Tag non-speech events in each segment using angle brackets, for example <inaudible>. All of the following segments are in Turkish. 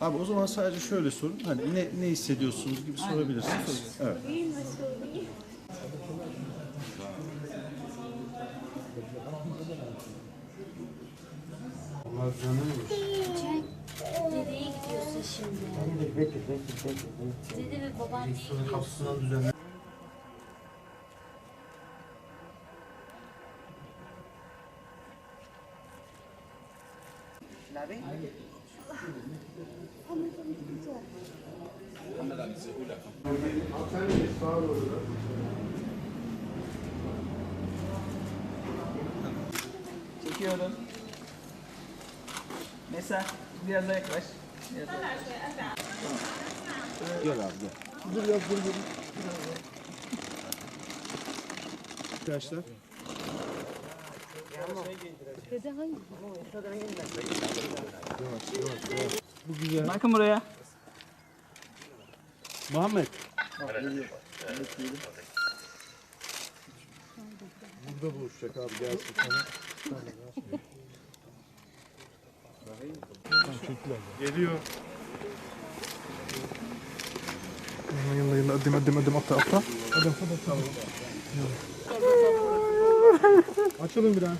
Abi o zaman sadece şöyle sorun. Hani ne, ne hissediyorsunuz gibi sorabilirsiniz. Evet. Dedeye gidiyorsun şimdi. Dede ve babaanneye gidiyorsun. Çekiyorum. Mesela biraz daha yaklaş. Biraz daha yaklaş. Arkadaşlar. Bu güzel. Bakın buraya. Muhammed. Burada buluşacak abi gelsin sana. Geliyor. Yalla yalla yalla adım adım adım atla atla. Adım adım tamam. خد قطع Açalım bir daha.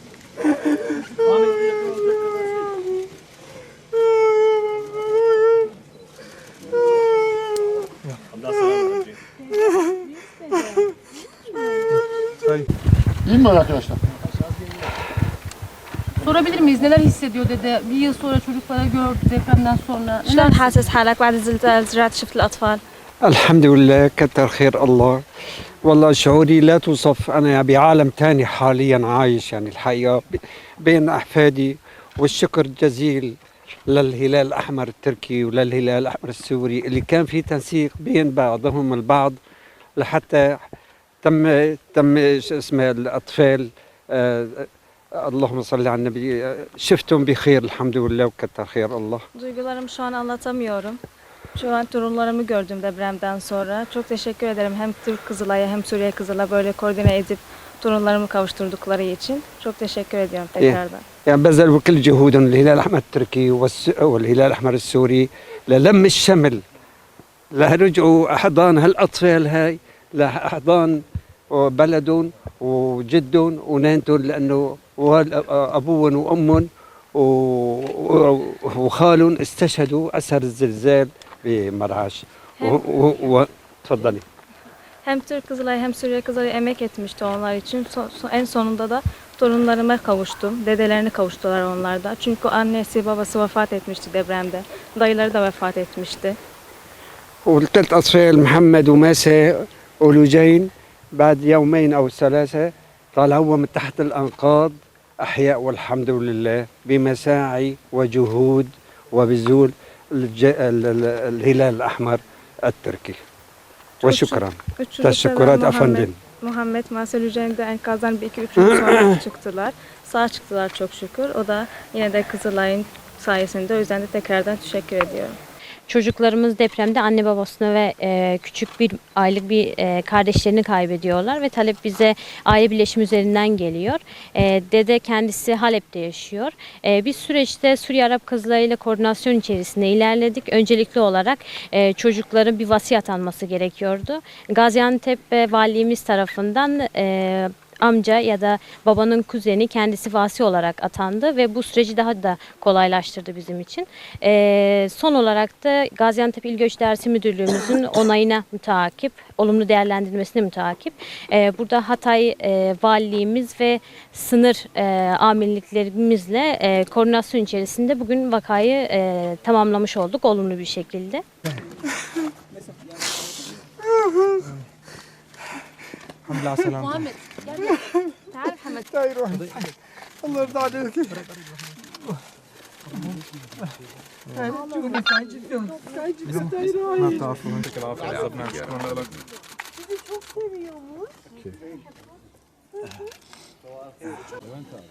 Sorabilir miyiz neler hissediyor dede? Bir yıl sonra çocuklara gördü depremden sonra. Neler شلون حاسس حالك بعد الزلزال رجعت شفت الأطفال؟ الحمد لله كتر خير الله والله شعوري لا توصف أنا بعالم تاني حاليا عايش يعني الحقيقة بين أحفادي والشكر جزيل للهلال الأحمر التركي وللهلال الأحمر السوري اللي كان في تنسيق بين بعضهم البعض لحتى تم تم اسمه الأطفال آه اللهم صل على النبي آه، شفتم بخير الحمد لله وكتر خير الله şu an anlatamıyorum. Şu an torunlarımı gördüm depremden sonra. Çok teşekkür ederim hem Türk Kızılay'a hem Suriye Kızılay'a böyle koordine edip torunlarımı kavuşturdukları için. Çok teşekkür ediyorum tekrardan. يعني بذلوا كل جهودهم الهلال الاحمر التركي والس- والهلال الاحمر السوري للم الشمل لرجعوا احضان هالاطفال هاي لاحضان بلدهم وجدهم ونانتهم لانه وال- ابوهم وامهم و- و- وخالهم استشهدوا اثر الزلزال بمرعاش و- و- و- تفضلي Hem Türk Kızılay hem Suriye Kızılay emek etmişti onlar için. So- so- en sonunda da torunlarıma kavuştum. Dedelerini kavuştular onlar da. Çünkü annesi babası vefat etmişti depremde. Dayıları da vefat etmişti. والثلاث أطفال محمد وماسة ولوجين بعد يومين أو ثلاثة طلعوا من تحت الأنقاض أحياء والحمد لله بمساعي وجهود وبذول الج... ال... ال... الهلال الأحمر التركي وشكرا Üç çocuk da تشكرات Muhammed, أفندم Muhammed Marcel Hüseyin de enkazdan bir iki üç gün sonra çıktılar. <coughs> Sağ çıktılar çok şükür. O da yine de Kızılay'ın sayesinde. O yüzden de tekrardan teşekkür ediyorum. Çocuklarımız depremde anne babasını ve e, küçük bir aylık bir e, kardeşlerini kaybediyorlar ve talep bize aile birleşimi üzerinden geliyor. E, dede kendisi Halep'te yaşıyor. E, biz süreçte Suriye Arap Kızılayı ile koordinasyon içerisinde ilerledik. Öncelikli olarak e, çocukların bir vasiyet alması gerekiyordu. Gaziantep e, valimiz tarafından e, amca ya da babanın kuzeni kendisi vasi olarak atandı ve bu süreci daha da kolaylaştırdı bizim için. Ee, son olarak da Gaziantep İl Göç Dersi Müdürlüğümüzün <coughs> onayına müteakip, olumlu değerlendirmesine müteakip. Ee, burada Hatay e, Valiliğimiz ve sınır e, amirliklerimizle e, koordinasyon içerisinde bugün vakayı e, tamamlamış olduk olumlu bir şekilde. <laughs> الحمد لله على السلامة محمد تعال محمد. تعال روح الله يرضى عليك. ما بتعرفوا يعطيك العافية عصبنا شكرا لك وين تعال؟